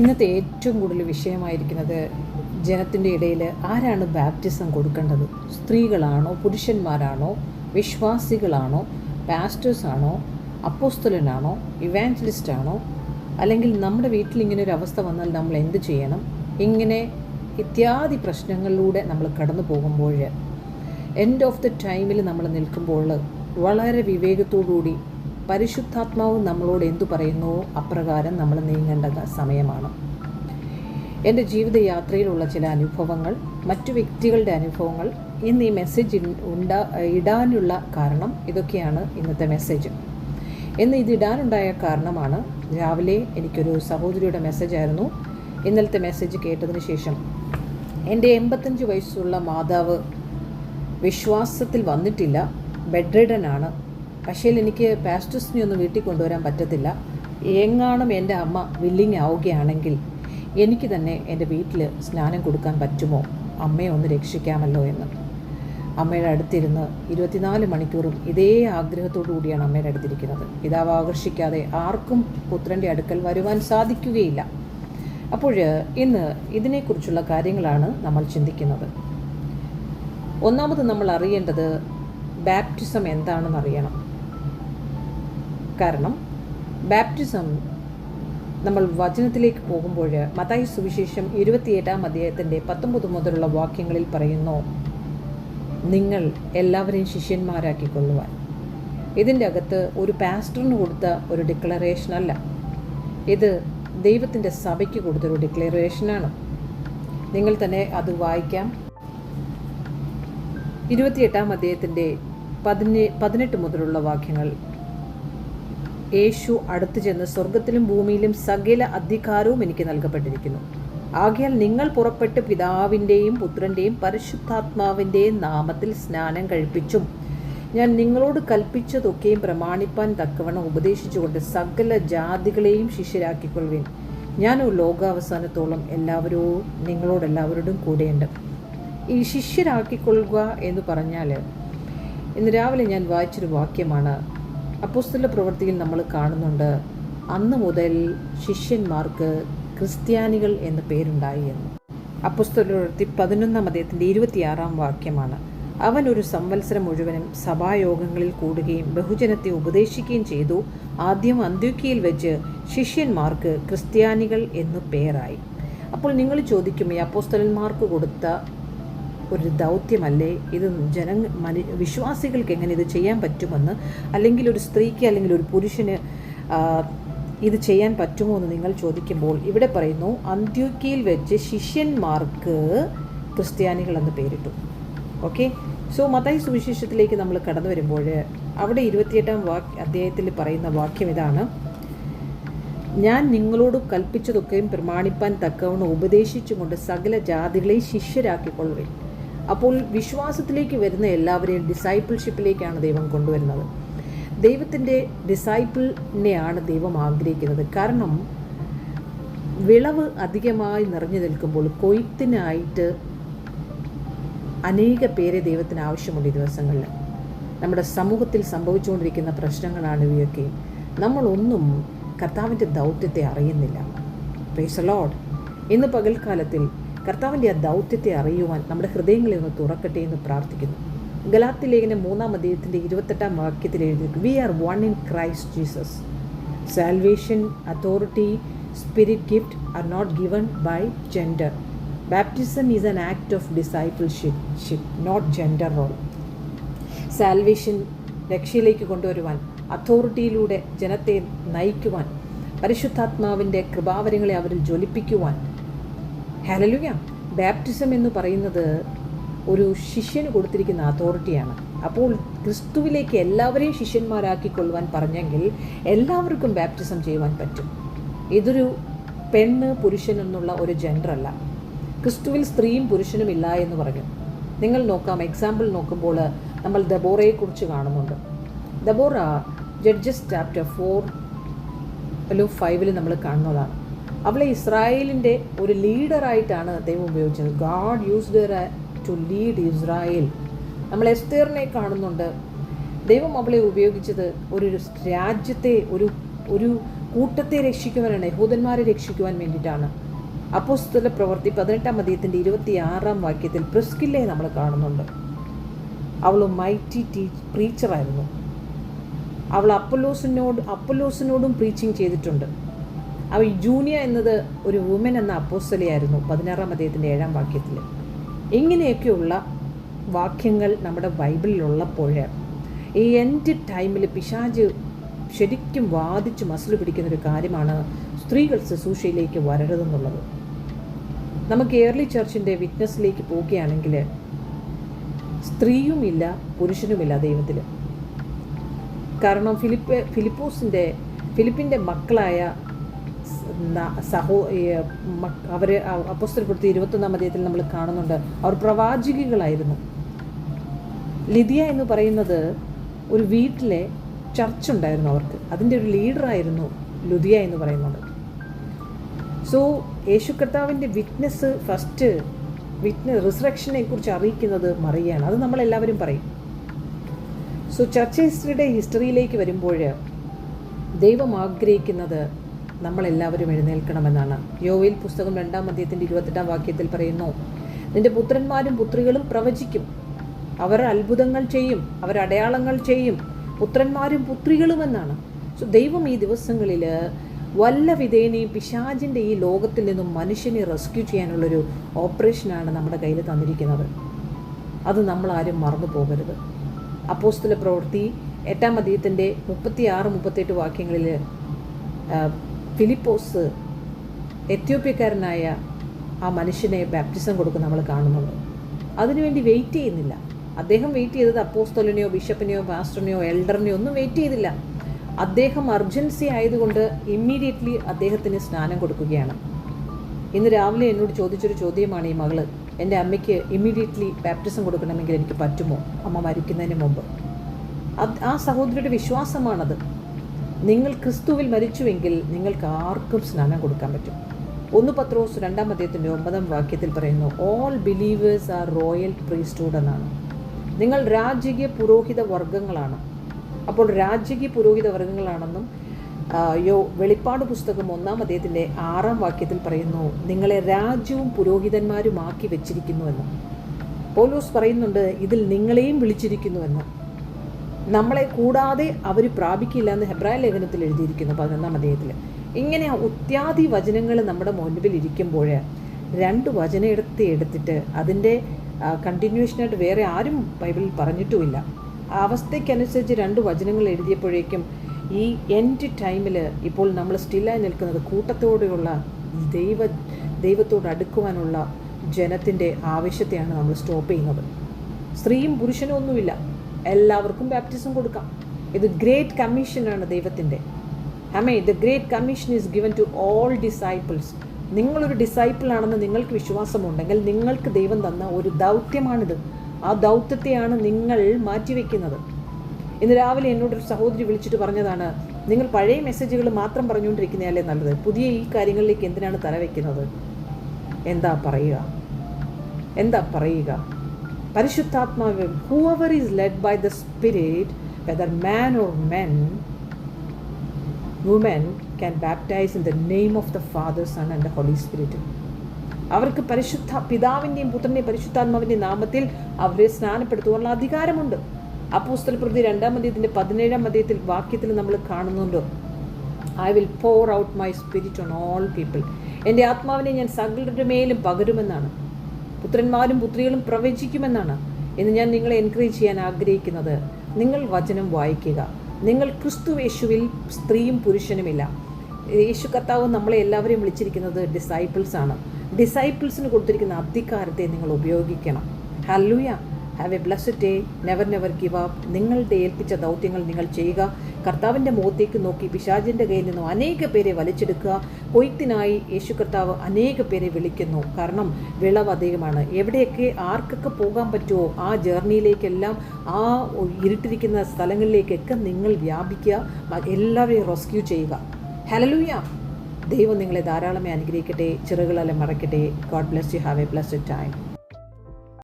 ഇന്നത്തെ ഏറ്റവും കൂടുതൽ വിഷയമായിരിക്കുന്നത് ജനത്തിന്റെ ഇടയിൽ ആരാണ് ബാപ്റ്റിസം കൊടുക്കേണ്ടത്? സ്ത്രീകളാണോ പുരുഷന്മാരാണോ വിശ്വാസികളാണോ പാസ്റ്റേഴ്സാണോ അപ്പോസ്തലനാണോ ഇവാഞ്ചലിസ്റ്റാണോ അല്ലെങ്കിൽ നമ്മുടെ വീട്ടിൽ ഇങ്ങനെ ഒരു അവസ്ഥ വന്നാൽ നമ്മൾ എന്ത് ചെയ്യണം? ഇങ്ങനെ ഇത്യാദി പ്രശ്നങ്ങളിലൂടെ നമ്മൾ കടന്നു പോകുമ്പോൾ എൻഡ് ഓഫ് ദ ടൈമിൽ നമ്മൾ നിൽക്കുമ്പോൾ വളരെ വിവേകത്തോടുകൂടി പരിശുദ്ധാത്മാവ് നമ്മളോട് എന്തു പറയുന്നു? അപ്രകാരം നമ്മൾ നീങ്ങേണ്ട സമയമാണ്. എന്റെ ജീവിതയാത്രയിലുള്ള ചില അനുഭവങ്ങൾ മറ്റു വ്യക്തികളുടെ അനുഭവങ്ങൾ ഇന്ന് ഈ മെസ്സേജ് ഉണ്ടാ ഇടാനുള്ള കാരണം ഇതൊക്കെയാണ് ഇന്നത്തെ മെസ്സേജ് എന്ന് ഇതിടാനുണ്ടായ കാരണമാണ് രാവിലെ എനിക്കൊരു സഹോദരിയുടെ മെസ്സേജായിരുന്നു ഇന്നലത്തെ മെസ്സേജ് കേട്ടതിന് ശേഷം എന്റെ എൺപത്തഞ്ച് വയസ്സുള്ള മാതാവ് വിശ്വാസത്തിൽ വന്നിട്ടില്ല. ബെഡ് റിഡനാണ് പക്ഷേ എനിക്ക് പാസ്റ്റസിനെ ഒന്നും വീട്ടിൽ കൊണ്ടുവരാൻ പറ്റത്തില്ല. എങ്ങാനും എന്റെ അമ്മ വില്ലിങ് ആവുകയാണെങ്കിൽ എനിക്ക് തന്നെ എന്റെ വീട്ടിൽ സ്നാനം കൊടുക്കാൻ പറ്റുമോ? അമ്മയെ ഒന്ന് രക്ഷിക്കാമല്ലോ എന്ന്. അമ്മയുടെ അടുത്തിരുന്ന് ഇരുപത്തിനാല് മണിക്കൂറും ഇതേ ആഗ്രഹത്തോടു കൂടിയാണ് അമ്മയുടെ അടുത്തിരിക്കുന്നത്. പിതാവ് ആകർഷിക്കാതെ ആർക്കും പുത്രന്റെ അടുക്കൽ വരുവാൻ സാധിക്കുകയില്ല. അപ്പോൾ ഇന്ന് ഇതിനെക്കുറിച്ചുള്ള കാര്യങ്ങളാണ് നമ്മൾ ചിന്തിക്കുന്നത്. ഒന്നാമത് നമ്മൾ അറിയേണ്ടത് ബാപ്റ്റിസം എന്താണെന്ന് അറിയണം കാരണം ബാപ്റ്റിസം നമ്മൾ വചനത്തിലേക്ക് പോകുമ്പോൾ മതായി സുവിശേഷം ഇരുപത്തിയെട്ടാം അധ്യായത്തിന്റെ പത്തൊമ്പത് മുതലുള്ള വാക്യങ്ങളിൽ പറയുന്നു നിങ്ങൾ എല്ലാവരെയും ശിഷ്യന്മാരാക്കിക്കൊള്ളുവാൻ. ഇതിന്റെ അകത്ത് ഒരു പാസ്റ്ററിന് കൊടുത്ത ഒരു ഡിക്ലറേഷൻ അല്ല. ഇത് ദൈവത്തിന്റെ സഭയ്ക്ക് കൊടുത്തൊരു ഡിക്ലറേഷനാണ് നിങ്ങൾ തന്നെ അത് വായിക്കാം. ഇരുപത്തിയെട്ടാം അധ്യായത്തിന്റെ പതിനെ പതിനെട്ട് മുതലുള്ള വാക്യങ്ങൾ. യേശു അടുത്തു ചെന്ന് സ്വർഗത്തിലും ഭൂമിയിലും സകല അധികാരവും എനിക്ക് നൽകപ്പെട്ടിരിക്കുന്നു. ആകയാൽ നിങ്ങൾ പുറപ്പെട്ട് പിതാവിന്റെയും പുത്രന്റെയും പരിശുദ്ധാത്മാവിന്റെയും നാമത്തിൽ സ്നാനം കഴിപ്പിച്ചും ഞാൻ നിങ്ങളോട് കൽപ്പിച്ചതൊക്കെയും പ്രമാണിപ്പാൻ തക്കവണ്ണം ഉപദേശിച്ചുകൊണ്ട് സകല ജാതികളെയും ശിഷ്യരാക്കിക്കൊള്ളുവേൻ. ഞാൻ ലോകാവസാനത്തോളം എല്ലാവരും നിങ്ങളോടെല്ലാവരോടും കൂടെയുണ്ട്. ഈ ശിഷ്യരാക്കിക്കൊള്ളുക എന്ന് പറഞ്ഞാൽ ഇന്ന് രാവിലെ ഞാൻ വായിച്ചൊരു വാക്യമാണ്. അപ്പോസ്തല പ്രവൃത്തിയിൽ നമ്മൾ കാണുന്നുണ്ട് അന്ന് മുതൽ ശിഷ്യന്മാർക്ക് ക്രിസ്ത്യാനികൾ എന്ന പേരുണ്ടായി എന്ന്. അപ്പോസ്തല പ്രവൃത്തി പതിനൊന്നാം അദ്ദേഹത്തിന്റെ ഇരുപത്തിയാറാം വാക്യമാണ്. അവൻ ഒരു സംവത്സരം മുഴുവനും സഭായോഗങ്ങളിൽ കൂടുകയും ബഹുജനത്തെ ഉപദേശിക്കുകയും ചെയ്തു. ആദ്യം അന്ത്യോക്കിയിൽ വെച്ച് ശിഷ്യന്മാർക്ക് ക്രിസ്ത്യാനികൾ എന്നു പേരായി. അപ്പോൾ നിങ്ങൾ ചോദിക്കും ഈ അപ്പോസ്തലന്മാർക്ക് കൊടുത്ത ഒരു ദൗത്യമല്ലേ? ഇത് ജന മനു വിശ്വാസികൾക്ക് എങ്ങനെ ഇത് ചെയ്യാൻ പറ്റുമെന്ന് അല്ലെങ്കിൽ ഒരു സ്ത്രീക്ക് അല്ലെങ്കിൽ ഒരു പുരുഷന് ഇത് ചെയ്യാൻ പറ്റുമോ എന്ന് നിങ്ങൾ ചോദിക്കുമ്പോൾ ഇവിടെ പറയുന്നു അന്ത്യോക്കിയിൽ വെച്ച് ശിഷ്യന്മാർക്ക് ക്രിസ്ത്യാനികൾ എന്ന് പേരിട്ടു. ഓക്കെ? സോ മതായി സുവിശേഷത്തിലേക്ക് നമ്മൾ കടന്നു വരുമ്പോൾ അവിടെ ഇരുപത്തിയെട്ടാം വാക് അധ്യായത്തിൽ പറയുന്ന വാക്യം ഇതാണ്. ഞാൻ നിങ്ങളോട് കൽപ്പിച്ചതൊക്കെയും പ്രമാണിപ്പാൻ തക്കവണ്ണം ഉപദേശിച്ചുകൊണ്ട് സകല ജാതികളെയും ശിഷ്യരാക്കിക്കൊള്ളുവേ അപ്പോൾ വിശ്വാസത്തിലേക്ക് വരുന്ന എല്ലാവരെയും ഡിസൈപ്പിൾഷിപ്പിലേക്കാണ് ദൈവം കൊണ്ടുവരുന്നത്. ദൈവത്തിന്റെ ഡിസൈപ്പിളിനെയാണ് ദൈവം ആഗ്രഹിക്കുന്നത്. കാരണം വിളവ് അധികമായി നിറഞ്ഞു നിൽക്കുമ്പോൾ കൊയ്ത്തിനായിട്ട് അനേക പേരെ ദൈവത്തിന് ആവശ്യമുണ്ട് ഈ ദിവസങ്ങളിൽ. നമ്മുടെ സമൂഹത്തിൽ സംഭവിച്ചുകൊണ്ടിരിക്കുന്ന പ്രശ്നങ്ങളാണ് ഇവയൊക്കെ. നമ്മളൊന്നും കർത്താവിന്റെ ദൗത്യത്തെ അറിയുന്നില്ല. പ്രേസ് ലോഡ് ഇന്ന് പകൽക്കാലത്തിൽ കർത്താവിന്റെ ആ ദൗത്യത്തെ അറിയുവാൻ നമ്മുടെ ഹൃദയങ്ങളെ ഒന്ന് തുറക്കട്ടെ എന്ന് പ്രാർത്ഥിക്കുന്നു. ഗലാത്തി ലേഖനം മൂന്നാം അധ്യായത്തിന്റെ ഇരുപത്തെട്ടാം വാക്യത്തിൽ എഴുതി we are one in Christ Jesus salvation authority spirit gift are not given by gender baptism is an act of discipleship ship not gender role salvation രക്ഷയിലേക്ക് കൊണ്ടുവരുവാൻ അതോറിറ്റിയിലൂടെ ജനത്തെ നയിക്കുവാൻ പരിശുദ്ധാത്മാവിന്റെ കൃപാവരങ്ങളെ അവരിൽ ജ്വലിപ്പിക്കുവാൻ ഹലലുയ ബാപ്റ്റിസം എന്ന് പറയുന്നത് ഒരു ശിഷ്യന് കൊടുത്തിരിക്കുന്ന അതോറിറ്റിയാണ് അപ്പോൾ ക്രിസ്തുവിലേക്ക് എല്ലാവരെയും ശിഷ്യന്മാരാക്കിക്കൊള്ളുവാൻ പറഞ്ഞെങ്കിൽ എല്ലാവർക്കും ബാപ്റ്റിസം ചെയ്യുവാൻ പറ്റും. ഇതൊരു പെണ്ണ് പുരുഷൻ എന്നുള്ള ഒരു ജെൻഡറല്ല അല്ല. ക്രിസ്തുവിൽ സ്ത്രീയും പുരുഷനും ഇല്ല എന്ന് പറഞ്ഞു. നിങ്ങൾ നോക്കാം എക്സാമ്പിൾ നോക്കുമ്പോൾ നമ്മൾ ദബോറയെക്കുറിച്ച് കാണുന്നുണ്ട്. ദബോറ ജഡ്ജസ് ചാപ്റ്റർ ഫോർ ലോ ഫൈവിൽ നമ്മൾ കാണുന്നതാണ്. അവളെ ഇസ്രായേലിന്റെ ഒരു ലീഡറായിട്ടാണ് ദൈവം ഉപയോഗിച്ചത്. God use her to lead Israel. നമ്മൾ എസ്തേറിനെ കാണുന്നുണ്ട്. ദൈവം അവളെ ഉപയോഗിച്ചത് ഒരു രാജ്യത്തെ ഒരു ഒരു കൂട്ടത്തെ രക്ഷിക്കുവാനാണ് യഹൂദന്മാരെ രക്ഷിക്കുവാൻ വേണ്ടിയിട്ടാണ്. അപ്പോസ്തല പ്രവൃത്തി പതിനെട്ടാം അധ്യയത്തിന്റെ ഇരുപത്തി ആറാം വാക്യത്തിൽ പ്രിസ്കില്ലയെ നമ്മൾ കാണുന്നുണ്ട്. അവൾ മൈറ്റി ടീ പ്രീച്ചറായിരുന്നു അവൾ അപ്പലോസിനോട് അപ്പലോസിനോടും പ്രീച്ചിങ് ചെയ്തിട്ടുണ്ട്. അവ ജൂനിയ എന്നത് ഒരു വുമൻ എന്ന അപ്പോസ്റ്റലിയായിരുന്നു പതിനാറാം അദ്ദേഹത്തിന്റെ ഏഴാം വാക്യത്തിൽ. ഇങ്ങനെയൊക്കെയുള്ള വാക്യങ്ങൾ നമ്മുടെ ബൈബിളിലുള്ളപ്പോൾ ഈ എൻഡ് ടൈമിൽ പിശാജ് ശരിക്കും വാദിച്ച് മസിൽ പിടിക്കുന്ന ഒരു കാര്യമാണ് സ്ത്രീകൾ ശുശ്രൂഷയിലേക്ക് വരരുതെന്നുള്ളത്. നമുക്ക് ഏർലി ചർച്ചിന്റെ വിറ്റ്നസ്സിലേക്ക് പോവുകയാണെങ്കിൽ സ്ത്രീയുമില്ല പുരുഷനുമില്ല ദൈവത്തിൽ. കാരണം ഫിലിപ്പ് ഫിലിപ്പോസിന്റെ ഫിലിപ്പിന്റെ മക്കളായ സഹോ അവർ അപ്പസ്തരപ്പെടുത്തി ഇരുപത്തൊന്നാം അധ്യായത്തിൽ നമ്മൾ കാണുന്നുണ്ട്. അവർ പ്രവാചികകളായിരുന്നു. ലിതിയ എന്ന് പറയുന്നത് ഒരു വീട്ടിലെ ചർച്ച് ഉണ്ടായിരുന്നു അവർക്ക്. അതിന്റെ ഒരു ലീഡറായിരുന്നു ലുദിയ എന്ന് പറയുന്നത്. സോ യേശു കർത്താവിന്റെ വിറ്റ്നസ് ഫസ്റ്റ് വിറ്റ്നസ് റിസറക്ഷനെ കുറിച്ച് അറിയിക്കുന്നത് മറിയാണ്. അത് നമ്മളെല്ലാവരും പറയും. സോ ചർച്ച ഹിസ്റ്ററിയുടെ ഹിസ്റ്ററിയിലേക്ക് വരുമ്പോൾ ദൈവം ആഗ്രഹിക്കുന്നത് നമ്മളെല്ലാവരും എഴുന്നേൽക്കണമെന്നാണ്. യോവയിൽ പുസ്തകം രണ്ടാം അധ്യയത്തിന്റെ ഇരുപത്തെട്ടാം വാക്യത്തിൽ പറയുന്നു നിന്റെ പുത്രന്മാരും പുത്രികളും പ്രവചിക്കും. അവർ അത്ഭുതങ്ങൾ ചെയ്യും അവർ അടയാളങ്ങൾ ചെയ്യും. പുത്രന്മാരും പുത്രികളും എന്നാണ്. സോ ദൈവം ഈ ദിവസങ്ങളിൽ വല്ല വിധേനയും പിശാജിന്റെ ഈ ലോകത്തിൽ നിന്നും മനുഷ്യനെ റെസ്ക്യൂ ചെയ്യാനുള്ളൊരു ഓപ്പറേഷനാണ് നമ്മുടെ കയ്യിൽ തന്നിരിക്കുന്നത്. അത് നമ്മളാരും മറന്നു പോകരുത്. അപ്പോസ്തല പ്രവൃത്തി എട്ടാം അധ്യയത്തിന്റെ മുപ്പത്തി ആറ് മുപ്പത്തെട്ട് വാക്യങ്ങളിൽ ഫിലിപ്പോസ് എത്യോപ്യക്കാരനായ ആ മനുഷ്യനെ ബാപ്റ്റിസം കൊടുക്കുന്ന നമ്മൾ കാണുന്നുണ്ട്. അതിനുവേണ്ടി വെയിറ്റ് ചെയ്യുന്നില്ല. അദ്ദേഹം വെയിറ്റ് ചെയ്തത് അപ്പോസ്തലനെയോ ബിഷപ്പിനെയോ പാസ്റ്ററിനെയോ എൽഡറിനെയോ ഒന്നും വെയിറ്റ് ചെയ്തില്ല. അദ്ദേഹം അർജൻസി ആയതുകൊണ്ട് ഇമ്മീഡിയറ്റ്ലി അദ്ദേഹത്തിന് സ്നാനം കൊടുക്കുകയാണ്. ഇന്ന് രാവിലെ എന്നോട് ചോദിച്ചൊരു ചോദ്യമാണ് ഈ മകൾ. എന്റെ അമ്മയ്ക്ക് ഇമ്മീഡിയറ്റ്ലി ബാപ്റ്റിസം കൊടുക്കണമെങ്കിൽ എനിക്ക് പറ്റുമോ? അമ്മ മരിക്കുന്നതിന് മുമ്പ്. ആ സഹോദരിയുടെ വിശ്വാസമാണത്. നിങ്ങൾ ക്രിസ്തുവിൽ മരിച്ചുവെങ്കിൽ നിങ്ങൾക്ക് ആർക്കും സ്നാനം കൊടുക്കാൻ പറ്റും. ഒന്ന് പത്രോസ് രണ്ടാം അദ്ദേഹത്തിന്റെ ഒമ്പതാം വാക്യത്തിൽ പറയുന്നു all believers are royal priesthood എന്നാണ്. നിങ്ങൾ രാജകീയ പുരോഹിത വർഗങ്ങളാണ്. അപ്പോൾ രാജകീയ പുരോഹിത വർഗങ്ങളാണെന്നും യോ വെളിപ്പാട് പുസ്തകം ഒന്നാം അദ്ദേഹത്തിന്റെ ആറാം വാക്യത്തിൽ പറയുന്നു നിങ്ങളെ രാജ്യവും പുരോഹിതന്മാരുമാക്കി വെച്ചിരിക്കുന്നുവെന്ന് പൗലോസ് പറയുന്നുണ്ട് ഇതിൽ നിങ്ങളെയും വിളിച്ചിരിക്കുന്നുവെന്ന് നമ്മളെ കൂടാതെ അവർ പ്രാപിക്കില്ല എന്ന് ഹെബ്രായ ലേഖനത്തിൽ എഴുതിയിരിക്കുന്നു പതിനൊന്നാം അദ്ദേഹത്തിൽ ഇങ്ങനെ ഒത്യാദി വചനങ്ങൾ നമ്മുടെ മുൻപിൽ ഇരിക്കുമ്പോൾ രണ്ട് വചനം എടുത്ത് എടുത്തിട്ട് അതിന്റെ കണ്ടിന്യൂഷനായിട്ട് വേറെ ആരും ബൈബിളിൽ പറഞ്ഞിട്ടുമില്ല. ആ അവസ്ഥയ്ക്കനുസരിച്ച് രണ്ട് വചനങ്ങൾ എഴുതിയപ്പോഴേക്കും ഈ എൻഡ് ടൈമിൽ ഇപ്പോൾ നമ്മൾ സ്റ്റില്ലായി നിൽക്കുന്നത് കൂട്ടത്തോടെയുള്ള ദൈവ ദൈവത്തോട് അടുക്കുവാനുള്ള ജനത്തിന്റെ ആവശ്യത്തെയാണ് നമ്മൾ സ്റ്റോപ്പ് ചെയ്യുന്നത്. സ്ത്രീയും പുരുഷനും ഒന്നുമില്ല. എല്ലാവർക്കും ബാപ്റ്റിസം കൊടുക്കാം. ഇത് ഗ്രേറ്റ് കമ്മീഷനാണ് ദൈവത്തിന്റെ അമേ the great commission is given to all disciples നിങ്ങളൊരു ഡിസൈപ്പിൾ ആണെന്ന് നിങ്ങൾക്ക് വിശ്വാസമുണ്ടെങ്കിൽ നിങ്ങൾക്ക് ദൈവം തന്ന ഒരു ദൗത്യമാണിത്. ആ ദൗത്യത്തെയാണ് നിങ്ങൾ മാറ്റിവെക്കുന്നത്. ഇന്ന് രാവിലെ എന്നോടൊരു സഹോദരി വിളിച്ചിട്ട് പറഞ്ഞതാണ് നിങ്ങൾ പഴയ മെസ്സേജുകൾ മാത്രം പറഞ്ഞുകൊണ്ടിരിക്കുന്നതല്ലേ നല്ലത്? പുതിയ ഈ കാര്യങ്ങളിലേക്ക് എന്തിനാണ് തലവെക്കുന്നത്? എന്താ പറയുക? എന്താ പറയുക? പരിശുദ്ധാത്മാവ് whoever is led by the Spirit, whether man or men, women can baptize in the name of the Father, Son, and the Holy Spirit. അവർക്ക് പരിശുദ്ധ പിതാവിന്റെയും പുത്രന്റെയും പരിശുദ്ധാത്മാവിന്റെ നാമത്തിൽ അവരെ സ്നാനപ്പെടുത്തുവാനുള്ള അധികാരമുണ്ട്. അപ്പോസ്തല പ്രതി രണ്ടാം അധ്യയത്തിന്റെ പതിനേഴാം അധ്യയത്തിൽ വാക്യത്തിൽ നമ്മൾ കാണുന്നുണ്ട്. I will pour out my spirit on all people എന്റെ ആത്മാവിനെ ഞാൻ സകലരുടെ മേലും പകരുമെന്നാണ്. പുത്രന്മാരും പുത്രികളും പ്രവചിക്കുമെന്നാണ് എന്ന് ഞാൻ നിങ്ങളെ എൻകറേജ് ചെയ്യാൻ ആഗ്രഹിക്കുന്നത്. നിങ്ങൾ വചനം വായിക്കുക. നിങ്ങൾ ക്രിസ്തു യേശുവിൽ സ്ത്രീയും പുരുഷനുമില്ല. യേശു കർത്താവ് നമ്മളെ എല്ലാവരെയും വിളിച്ചിരിക്കുന്നത് ഡിസൈപ്പിൾസ് ആണ്. ഡിസൈപ്പിൾസിന് കൊടുത്തിരിക്കുന്ന അധികാരത്തെ നിങ്ങൾ ഉപയോഗിക്കണം. Hallelujah have a blessed day never never give up നിങ്ങളുടെ ഏൽപ്പിച്ച ദൗത്യങ്ങൾ നിങ്ങൾ ചെയ്യുക. കർത്താവിന്റെ മുഖത്തേക്ക് നോക്കി പിശാജിന്റെ കയ്യിൽ നിന്നും അനേക പേരെ വലിച്ചെടുക്കുക. കൊയ്ത്തിനായി യേശു കർത്താവ് അനേക പേരെ വിളിക്കുന്നു. കാരണം വിളവ് അധികമാണ് എവിടെയൊക്കെ ആർക്കൊക്കെ പോകാൻ പറ്റുമോ ആ ജേർണിയിലേക്കെല്ലാം ആ ഇരുട്ടിരിക്കുന്ന സ്ഥലങ്ങളിലേക്കൊക്കെ നിങ്ങൾ വ്യാപിക്കുക. എല്ലാവരെയും റെസ്ക്യൂ ചെയ്യുക. ഹലലൂയ ദൈവം നിങ്ങളെ ധാരാളമായി അനുഗ്രഹിക്കട്ടെ. ചെറുകളെല്ലാം മറക്കട്ടെ God bless you have a blessed time